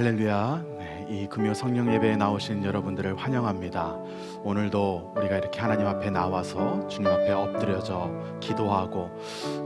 할렐루야. 네, 이 금요 성령 예배에 나오신 여러분들을 환영합니다. 오늘도 우리가 이렇게 하나님 앞에 나와서 주님 앞에 엎드려져 기도하고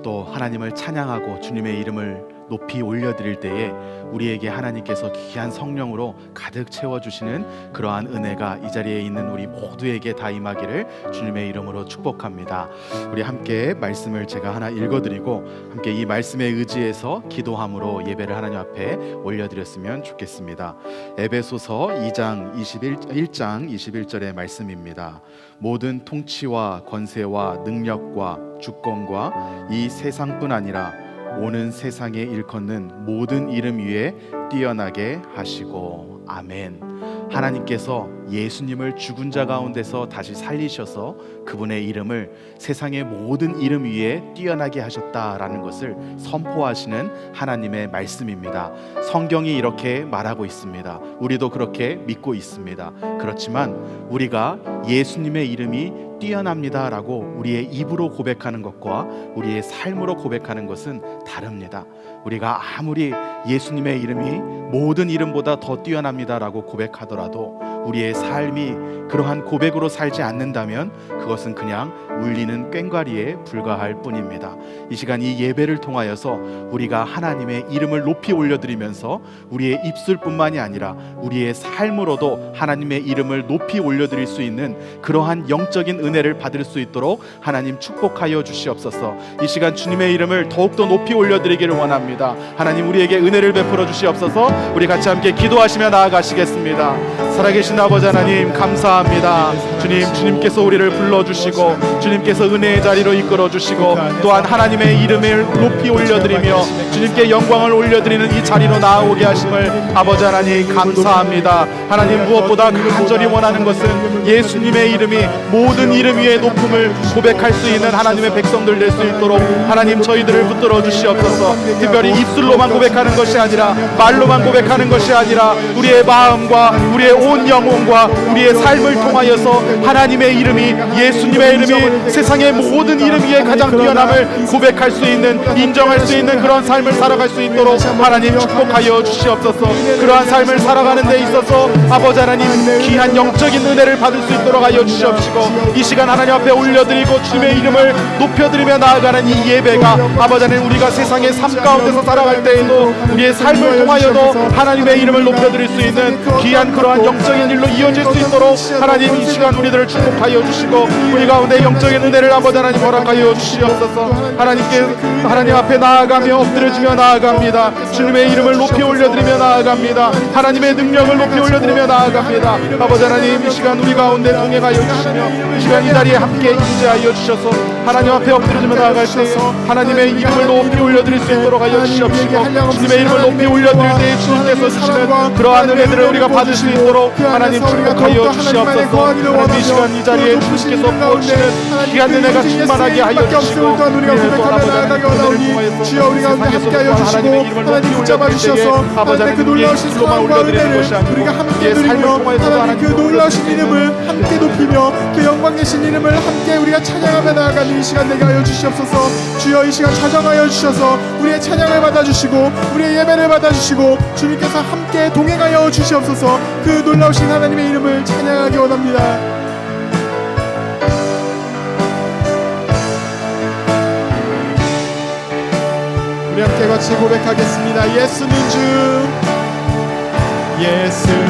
또 하나님을 찬양하고 주님의 이름을 높이 올려드릴 때에 우리에게 하나님께서 귀한 성령으로 가득 채워주시는 그러한 은혜가 이 자리에 있는 우리 모두에게 다 임하기를 주님의 이름으로 축복합니다. 우리 함께 말씀을 제가 하나 읽어드리고 함께 이 말씀에 의지해서 기도함으로 예배를 하나님 앞에 올려드렸으면 좋겠습니다. 에베소서 2장 21, 1장 21절의 말씀입니다. 모든 통치와 권세와 능력과 주권과 이 세상뿐 아니라 오는 세상에 일컫는 모든 이름 위에 뛰어나게 하시고 아멘. 하나님께서 예수님을 죽은 자 가운데서 다시 살리셔서 그분의 이름을 세상의 모든 이름 위에 뛰어나게 하셨다라는 것을 선포하시는 하나님의 말씀입니다. 성경이 이렇게 말하고 있습니다. 우리도 그렇게 믿고 있습니다. 그렇지만 우리가 예수님의 이름이 뛰어납니다라고 우리의 입으로 고백하는 것과 우리의 삶으로 고백하는 것은 다릅니다. 우리가 아무리 예수님의 이름이 모든 이름보다 더 뛰어납니다라고 고백하더라도 우리의 삶이 그러한 고백으로 살지 않는다면 그것은 그냥 울리는 꽹과리에 불과할 뿐입니다. 이 시간 이 예배를 통하여서 우리가 하나님의 이름을 높이 올려드리면서 우리의 입술뿐만이 아니라 우리의 삶으로도 하나님의 이름을 높이 올려드릴 수 있는 그러한 영적인 은혜를 받을 수 있도록 하나님 축복하여 주시옵소서. 이 시간 주님의 이름을 더욱더 높이 올려드리기를 원합니다. 하나님 우리에게 은혜를 베풀어 주시옵소서. 우리 같이 함께 기도하시며 나아가시겠습니다. 살아계신 아버지 하나님 감사합니다. 주님 주님께서 우리를 불러주시고 주님께서 은혜의 자리로 이끌어 주시고 또한 하나님의 이름을 높이 올려드리며 주님께 영광을 올려드리는 이 자리로 나아오게 하심을 아버지 하나님 감사합니다. 하나님 무엇보다 간절히 원하는 것은 예수님의 이름이 모든 이름 위에 높음을 고백할 수 있는 하나님의 백성들 될 수 있도록 하나님 저희들을 붙들어 주시옵소서. 특별히 입술로만 고백하는 것이 아니라 말로만 고백하는 것이 아니라 우리의 마음과 우리의 온 영 혼과 우리의 삶을 통하여서 하나님의 이름이 예수님의 이름이 세상의 모든 이름 위에 가장 뛰어남을 고백할 수 있는 인정할 수 있는 그런 삶을 살아갈 수 있도록 하나님 축복하여 주시옵소서. 그러한 삶을 살아가는 데 있어서 아버지 하나님 귀한 영적인 은혜를 받을 수 있도록 하여 주시옵시고 이 시간 하나님 앞에 올려드리고 주님의 이름을 높여드리며 나아가는 이 예배가 아버지 하나님 우리가 세상의 삶 가운데서 살아갈 때에도 우리의 삶을 통하여도 하나님의 이름을 높여드릴 수 있는 귀한 그러한 영적인 일로 이어질 수 있도록 하나님 이 시간 우리들을 축복하여 주시고 우리 가운데 영적인 은혜를 아버지 하나님 허락하여 주시옵소서. 하나님께 하나님 앞에 나아가며 엎드려지며 나아갑니다. 주님의 이름을 높이 올려드리며 나아갑니다. 하나님의 능력을 높이 올려드리며 나아갑니다. 아버지 하나님 이 시간 우리 가운데 동행하여 주시며 이 시간 이 자리에 함께 임재하여 주셔서 하나님 앞에 엎드려지며 나아갈 때 하나님의 이름을 높이 올려드릴 수 있도록 하여 주시옵시고 주님의 이름을 높이 올려드릴 때 주님께서 주시는 그러한 은혜들을 우리가 받을 수 있도록 하나님 축복하여 주시옵소서. 하나님 이 시간 이 자리에 주님께서 부어주시는 귀한 은혜가 충만하게 하여 주시고 우리가 고백하며 나아가게 원하오니 주여 우리 가운데 함께하여 주시고 하나님 붙잡아 주셔서 하나님 그 놀라우신 사랑과 은혜를 우리가 함께 누리며 하나님 그 놀라우신 이름을 함께 높이며 그 영광 되신 이름을 함께 우리가 찬양하며 나아가는 이 시간 되게 하여 주시옵소서. 주여 이 시간 찾아가여 주셔서 우리의 찬양을 받아주시고 우리의 예배를 받아주시고 주님께서 함께 동행하여 주시옵소서. 그 놀라우신 하나님의 이름을 찬양하기 원합니다 우리 함께 같이 고백하겠습니다. 예수는 주, 예수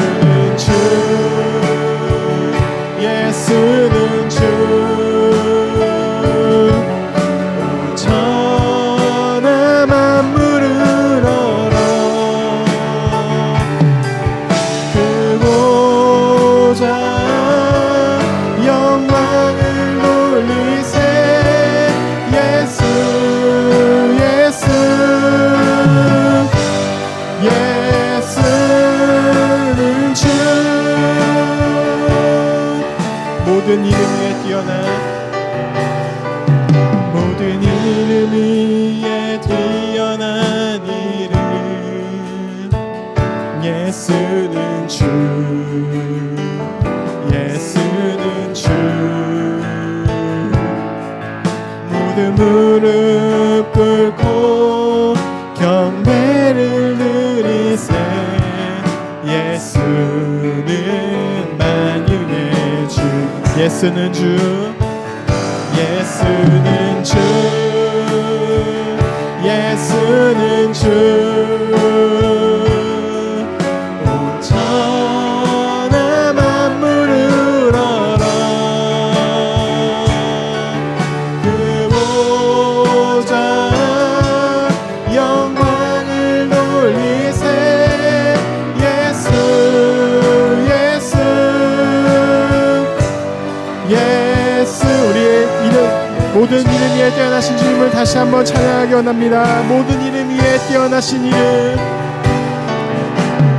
모든 이름 위에 뛰어나신 주님을 다시 한번 찬양하기 원합니다. 모든 이름 위에 뛰어나신 이름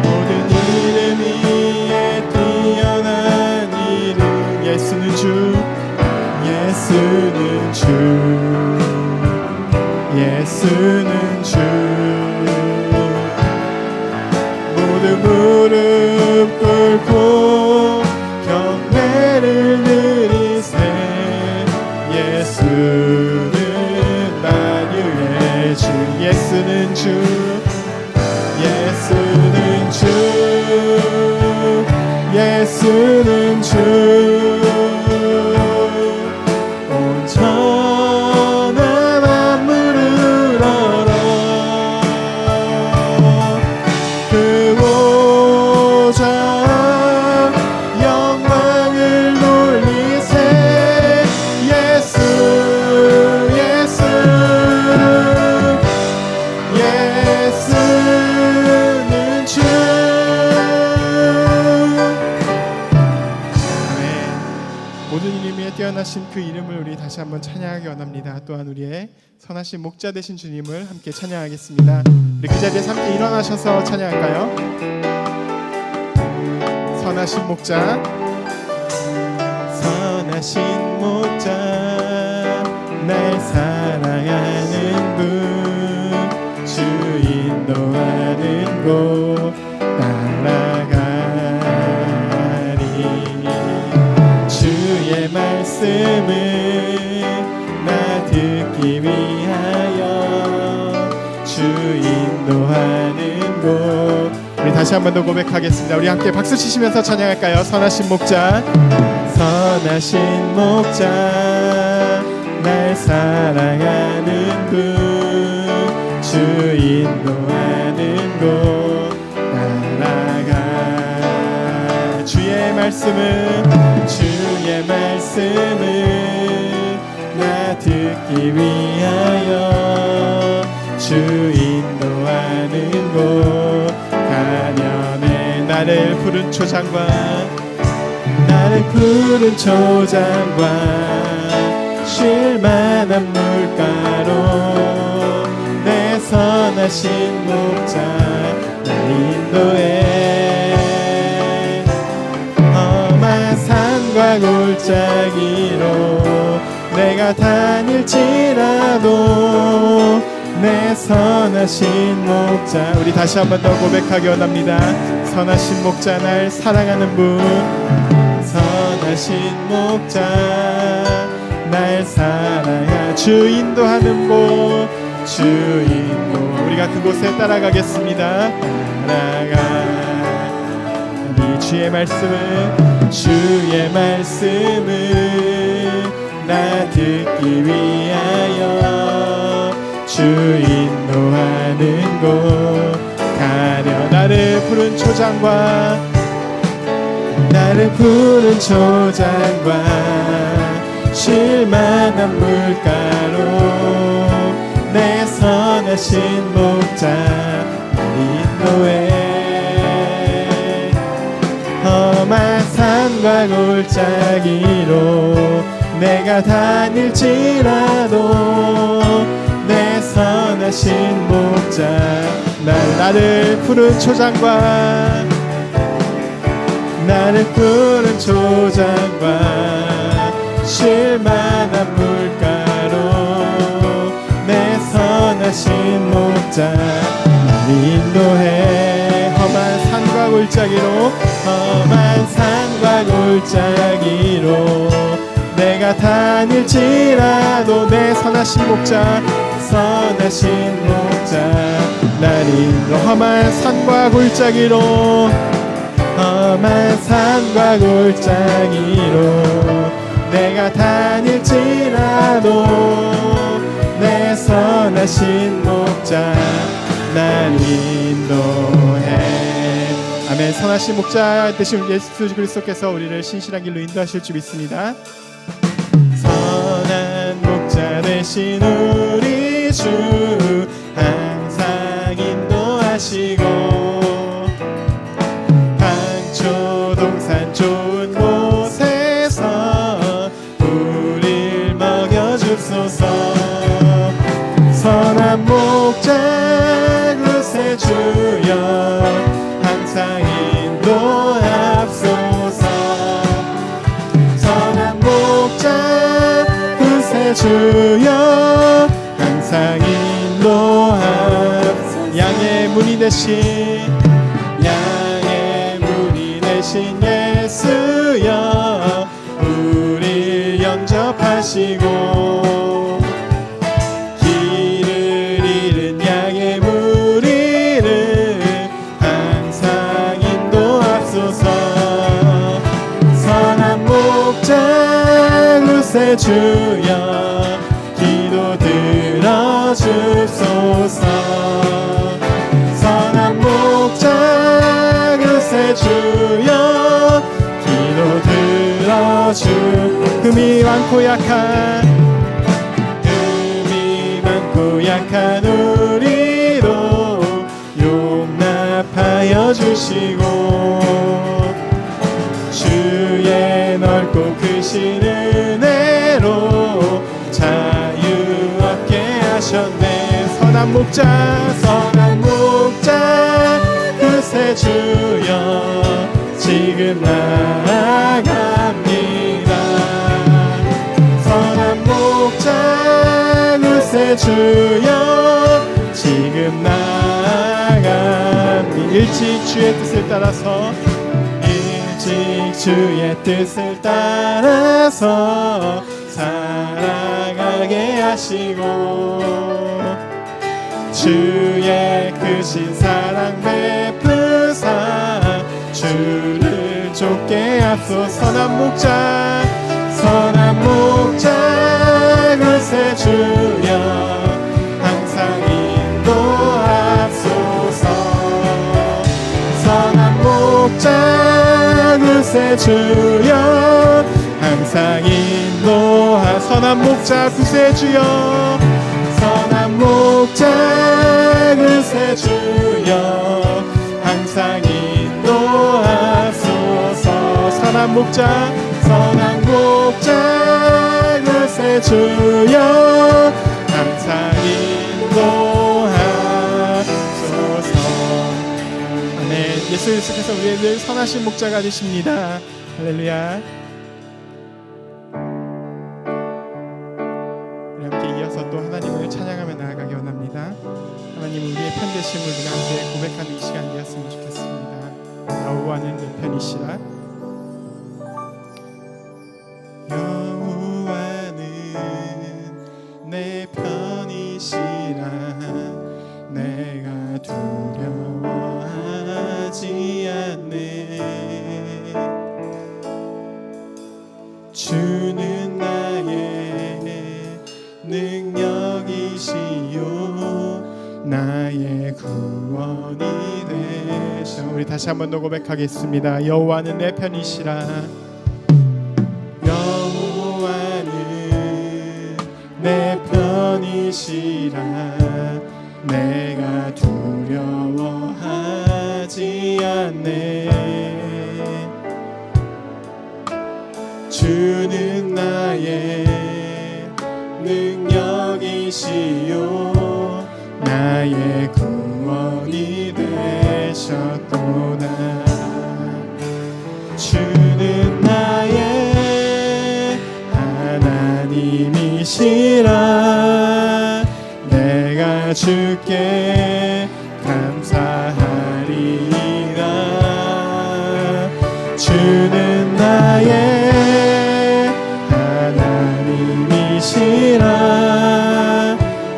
모든 예수는 주 예수는 주 예수는 주. 모두 무릎 꿇고 주 예수는 주 예수는 주 그 이름을 우리 다시 한번 찬양하기 원합니다. 또한 우리의 선하신 목자 되신 주님을 함께 찬양하겠습니다. 우리 그 자리에서 함께 일어나셔서 찬양할까요? 선하신 목자 선하신 목자 날 사랑하는 분 주 인 도하 다시 한 번 더 고백하겠습니다. 우리 함께 박수 치시면서 찬양할까요? 선하신 목자. 선하신 목자. 날 사랑하는 분 주 인도하는 곳. 따라가. 주의 말씀은 주의 말씀을 나 듣기 위하여 주 인도하는 곳 가련해 나를 푸른 초장과 나를 푸른 초장과 쉴만한 물가로 내 선하신 목자 날 인도해 험한 산과 골짜기로 내가 다닐지라도 내 선하신 목자. 우리 다시 한 번 더 고백하기 원합니다. 선하신 목자 날 사랑하는 분. 선하신 목자 날 사랑하 주 인도하는 곳 주 인도. 우리가 그곳에 따라가겠습니다. 따라가 주의 말씀을 주의 말씀을 나 듣기 위하여 주 인도하는 곳. 가려 나를 푸른 초장과 나를 푸른 초장과 쉴만한 물가로 내 선하신 목자 날 인도해 험한 산과 골짜기로 내가 다닐지라도 내 선하신 목자 날 나를 푸른 초장과 나를 푸른 초장과 쉴만한 물가로 내 선하신 목자 날 인도해. 험한 산과 골짜기로 험한 산과 골짜기로 내가 다닐지라도 내 선하신 목자 선하신 목자. 날 인도 험한 산과 골짜기로 험한 산과 골짜기로 내가 다닐지라도 내 선하신 목자. 날 인도해. 아멘. 선하신 목자 되신 예수 그리스도께서 우리를 신실한 길로 인도하실 줄 믿습니다. 선한 목자 되신 우리 주 되신 양의 문이 되신 예수여 우리 영접하시고 길을 잃은 양의 무리를 항상 인도합소서. 선한 목자 구세 주여 많고 약한 흠이 많고 약한 우리도 용납하여 주시고 주의 넓고 크신 은혜로 자유 얻게 하셨네. 선한 목자 선한 목자 그새 주여 지금 나 주여 지금 나아갑니다 일찍 주의 뜻을 따라서 일찍 주의 뜻을 따라서 살아가게 하시고 주의 크신 사랑 베푸사 주를 쫓게 앞서 선한 목자 선한 목자 그새 주여 목자 구세 주여. 항상 인도하 선한 목자 구세 주여. 선한 목자 구세 주여. 항상 인도하소서. 선한 목자 선한 목자 구세 주여. 항상 인도 예수 그리스도께서 우리의 늘 선하신 목자가 되십니다. 할렐루야. 함께 이어서 또 하나님을 찬양하며 나아가기 원합니다. 하나님 우리의 편 되심을 우리 함께 고백하는 이 시간 되었으면 좋겠습니다. 여호와는 내 편이시라. 다시 한번 더 고백하겠습니다. 여호와는 내 편이시라. 내 편이시라. 내가 두려워하지 않네. 주는 나의 능력이시요. 나의 구원이 되셨도 주께 감사하리라. 주는 나의 하나님이시라.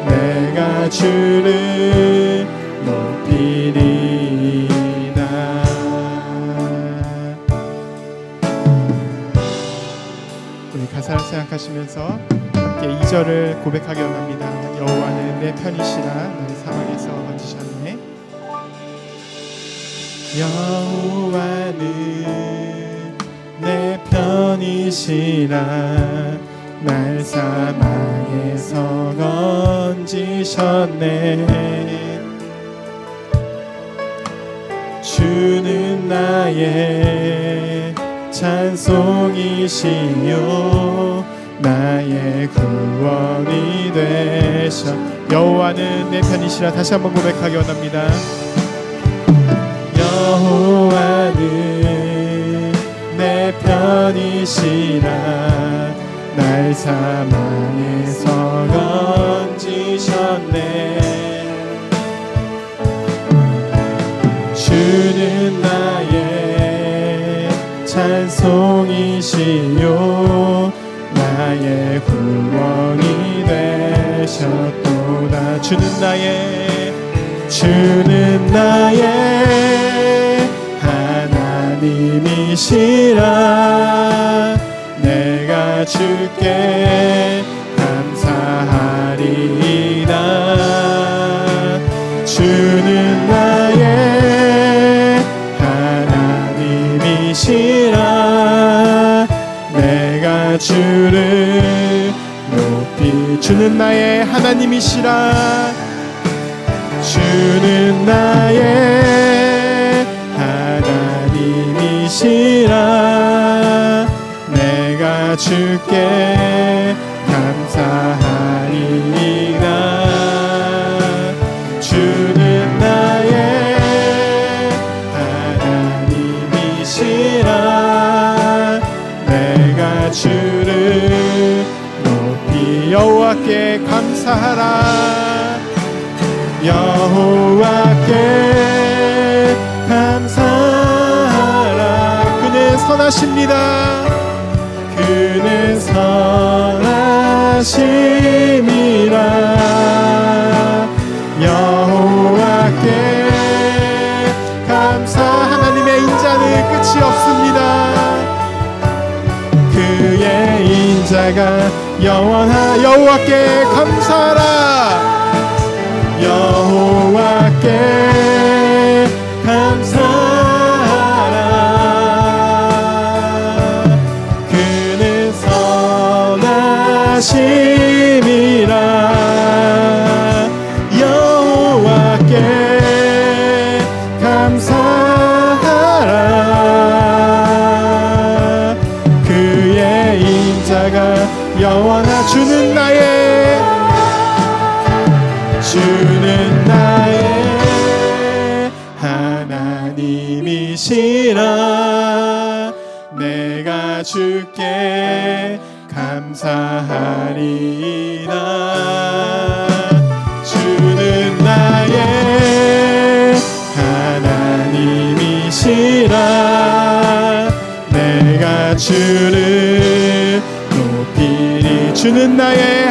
내가 주를 높이리다. 우리 가사를 생각하시면서 함께 2절을 고백하기 원합니다. 여호와 내 편이시라 나의 사망에서 건지셨네. 여호와는 내 편이시라 날 사망에서 건지셨네. 주는 나의 찬송이시요 나의 구원이 되셔 여호와는 내 편이시라. 다시 한번 고백하기 원합니다. 여호와는 내 편이시라. 날 사망에서 건지셨네. 주는 나의 찬송이시요 나의 구원이 되셨도다. 주는 나의 주는 나의 하나님이시라. 내가 주께 주를 높이 주는 나의 하나님이시라. 주는 나의 하나님이시라. 내가 주께 감사하리 사하라. 여호와께 감사하라. 그는 선하십니다. 그는 선하심이라. 여호와께 감사 하나님의 인자는 끝이 없습니다. 그의 인자가 영원하 여호와께 감사하라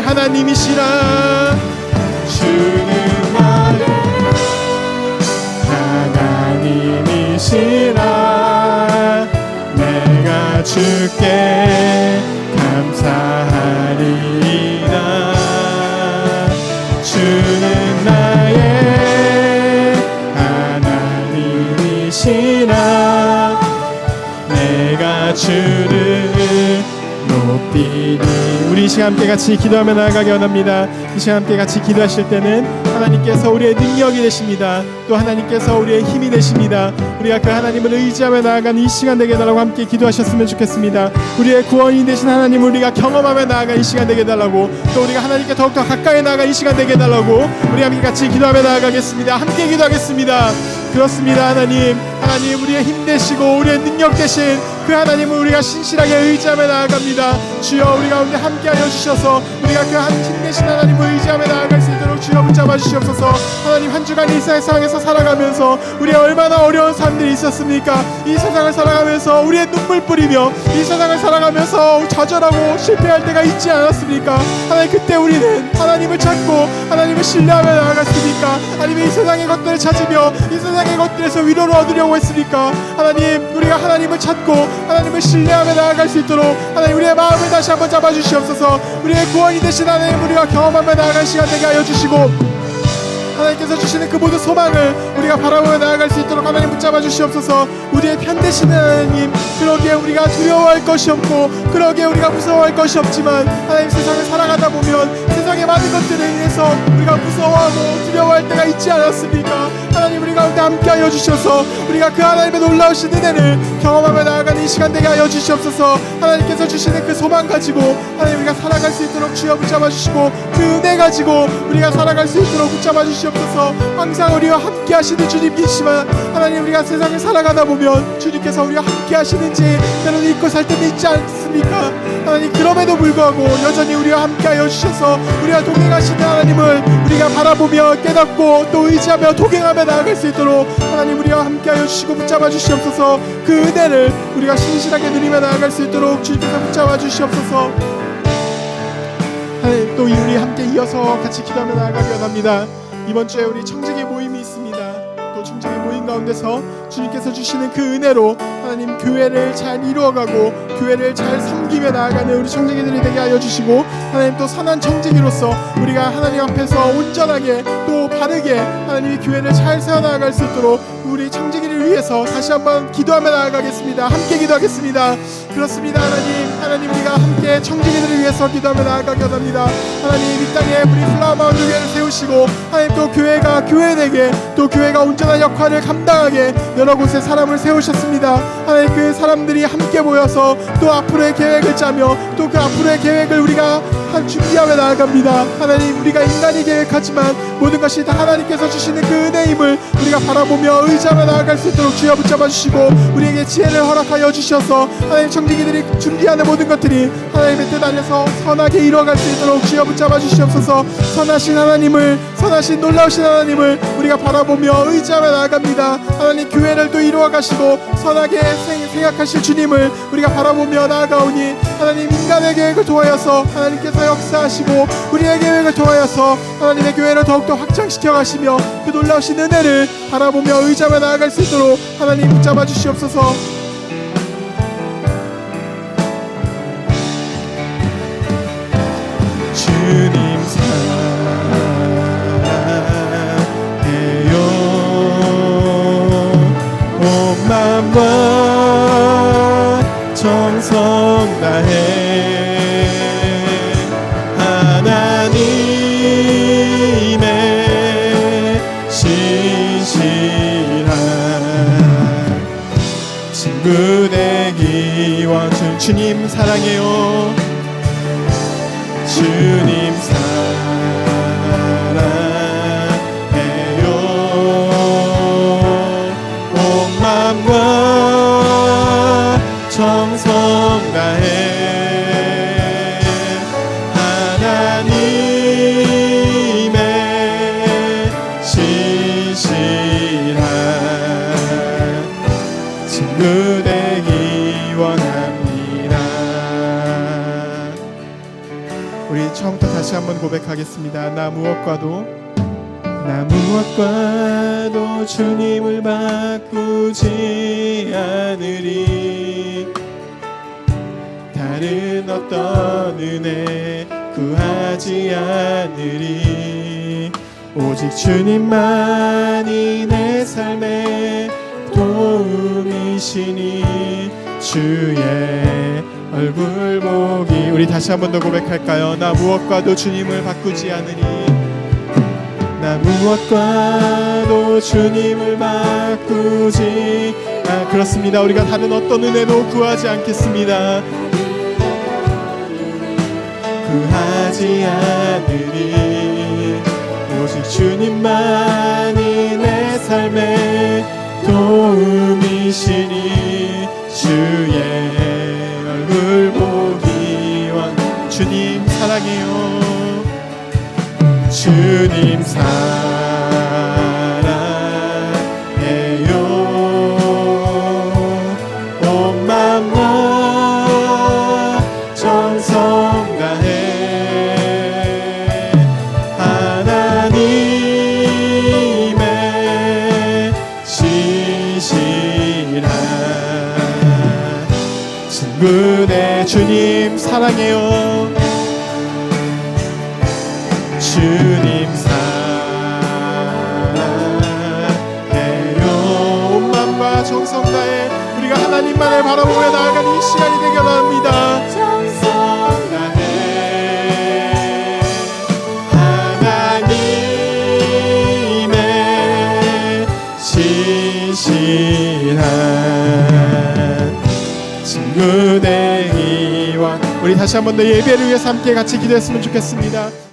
하나님이시라. 주는 나의 하나님이시라. 내가 주께 시간 함께 같이 기도하며 나아가기 원합니다. 이 시간 함께 같이 기도하실 때는 하나님께서 우리의 능력이 되십니다. 또 하나님께서 우리의 힘이 되십니다. 우리가 그 하나님을 의지하며 나아가는 이 시간 되게 해달라고 함께 기도하셨으면 좋겠습니다. 우리의 구원이 되신 하나님을 우리가 경험하며 나아가는 이 시간 되게 해달라고 또 우리가 하나님께 더욱더 가까이 나아가는 이 시간 되게 해달라고 우리 함께 같이 기도하며 나아가겠습니다. 함께 기도하겠습니다. 그렇습니다 하나님. 하나님 우리의 힘 되시고 우리의 능력 되신 그 하나님을 우리가 신실하게 의지하며 나아갑니다. 주여 우리 가운데 함께하여 주셔서 우리가 그힘 되신 하나님을 의지하며 나아갈 수 있도록 주여 붙잡아 주시옵소서. 하나님 한 주간 이 세상에서 살아가면서 우리 얼마나 어려운 삶들이 있었습니까? 이 세상을 살아가면서 우리의 눈물 뿌리며 이 세상을 살아가면서 좌절하고 실패할 때가 있지 않았습니까? 하나님 그때 우리는 하나님을 찾고 하나님을 신뢰하며 나아갔습니까? 아니면 이 세상의 것들을 찾으며 이 세상의 것들에서 위로를 얻으려고 했습니까? 하나님 우리가 하나님 을 찾고 하나님을 신뢰하며 나아갈 수 있도록 하나님 우리의 마음을 다시 한번 잡아주시옵소서. 우리의 구원이 되신 하나님 우리가 경험하며 나아갈 시간 되게 하여 주시고 하나님께서 주시는 그 모든 소망을 우리가 바라보며 나아갈 수 있도록 하나님 붙잡아 주시옵소서. 우리의 편 되시는 하나님 그러기에 우리가 두려워할 것이 없고 그러기에 우리가 무서워할 것이 없지만 하나님 세상을 살아가다 보면 세상의 많은 것들에 인해서 우리가 무서워하고 두려워할 때가 있지 않았습니까? 하나님 우리 가운데 함께 하여 주셔서 우리가 그 하나님의 놀라우신 은혜를 경험하며 나아가는 이 시간 되게 하여 주시옵소서. 하나님께서 주시는 그 소망 가지고 하나님 우리가 살아갈 수 있도록 주여 붙잡아 주시고 그 은혜 가지고 우리가 살아갈 수 있도록 붙잡아 주시옵소서. 항상 우리와 함께 하시는 주님이시지만 하나님 우리가 세상을 살아가다 보면 주님께서 우리와 함께 하시는지 때로는 잊고 살 때도 있지 않습니까 그럼에도 불구하고 여전히 우리와 함께 하여 주셔서 우리와 동행하시는 하나님을 우리가 바라보며 깨닫고 또 의지하며 동행하며 나아갈 수 있도록 하나님 우리와 함께 하여 주시고 붙잡아 주시옵소서. 그 은혜를 우리가 신실하게 누리며 나아갈 수 있도록 주님께서 붙잡아 주시옵소서. 하나님 또 우리 함께 이어서 같이 기도하며 나아가기 원합니다. 이번 주에 우리 청지기 모임이 있습니다. 또 청지기 모임 가운데서 주님께서 주시는 그 은혜로 하나님 교회를 잘 이루어가고 교회를 잘 섬기며 나아가는 우리 청지기들이 되게 하여 주시고 하나님 또 선한 청지기로서 우리가 하나님 앞에서 온전하게 또 바르게 하나님의 교회를 잘 세워나갈 수 있도록 우리 청지기를 위해서 다시 한번 기도하며 나아가겠습니다. 함께 기도하겠습니다. 그렇습니다 하나님. 하나님 우리가 함께 청지기들을 위해서 기도하며 나아가기 원합니다. 하나님 이 땅에 우리 플라마운 교회를 세우시고 하나님 또 교회가 교회되게 또 교회가 온전한 역할을 감당하게 여러 곳에 사람을 세우셨습니다 하나님 그 사람들이 함께 모여서 또 앞으로의 계획을 짜며 또 그 앞으로의 계획을 우리가 한 준비하며 나아갑니다. 하나님 우리가 인간이 계획하지만 모든 것이 다 하나님께서 주시는 그 은혜임을 우리가 바라보며 의지하며 나아갈 수 있도록 주여 붙잡아 주시고 우리에게 지혜를 허락하여 주셔서 하나님 청지기들이 준비하는 모든 것들이 하나님의 뜻 안에서 선하게 이루어갈 수 있도록 주여 붙잡아 주시옵소서. 선하신 하나님을 선하신 놀라우신 하나님을 우리가 바라보며 의지하며 나아갑니다. 하나님 교회를 또 이루어 가시고 선하게 생, 생각하실 주님을 우리가 바라보며 나아가오니 하나님 인간의 계획을 통하여서 하나님께서 역사하시고 우리의 계획을 통하여서 하나님의 교회를 더욱더 확장시켜 가시며 그 놀라우신 은혜를 바라보며 의지하며 나아갈 수 있도록 하나님 붙잡아 주시옵소서. 사랑해요. 온 마음과 사랑해요 한번 고백하겠습니다. 나 무엇과도 나 무엇과도 주님을 바꾸지 않으리 다른 어떤 은혜 구하지 않으리 오직 주님만이 내 삶의 도움이시니 주의 얼굴 보기 우리 다시 한 번 더 고백할까요? 나 무엇과도 주님을 바꾸지 않으니. 나 무엇과도 주님을 바꾸지. 아 그렇습니다. 우리가 다른 어떤 은혜도 구하지 않겠습니다. 구하지 않으리 오직 주님만이 내 삶의 도움이시니 주의 얼굴 보기 원 주님 사랑해요. 주님 사랑해요. 온 맘과 정성 사랑해요. 주님 사랑해요. 온 맘과 정성 다해. 우리가 하나님만을 바라보며 나아가는 이 시간이 되길 원합니다 다시 한번더 예배를 위해서 함께 같이 기도했으면 좋겠습니다.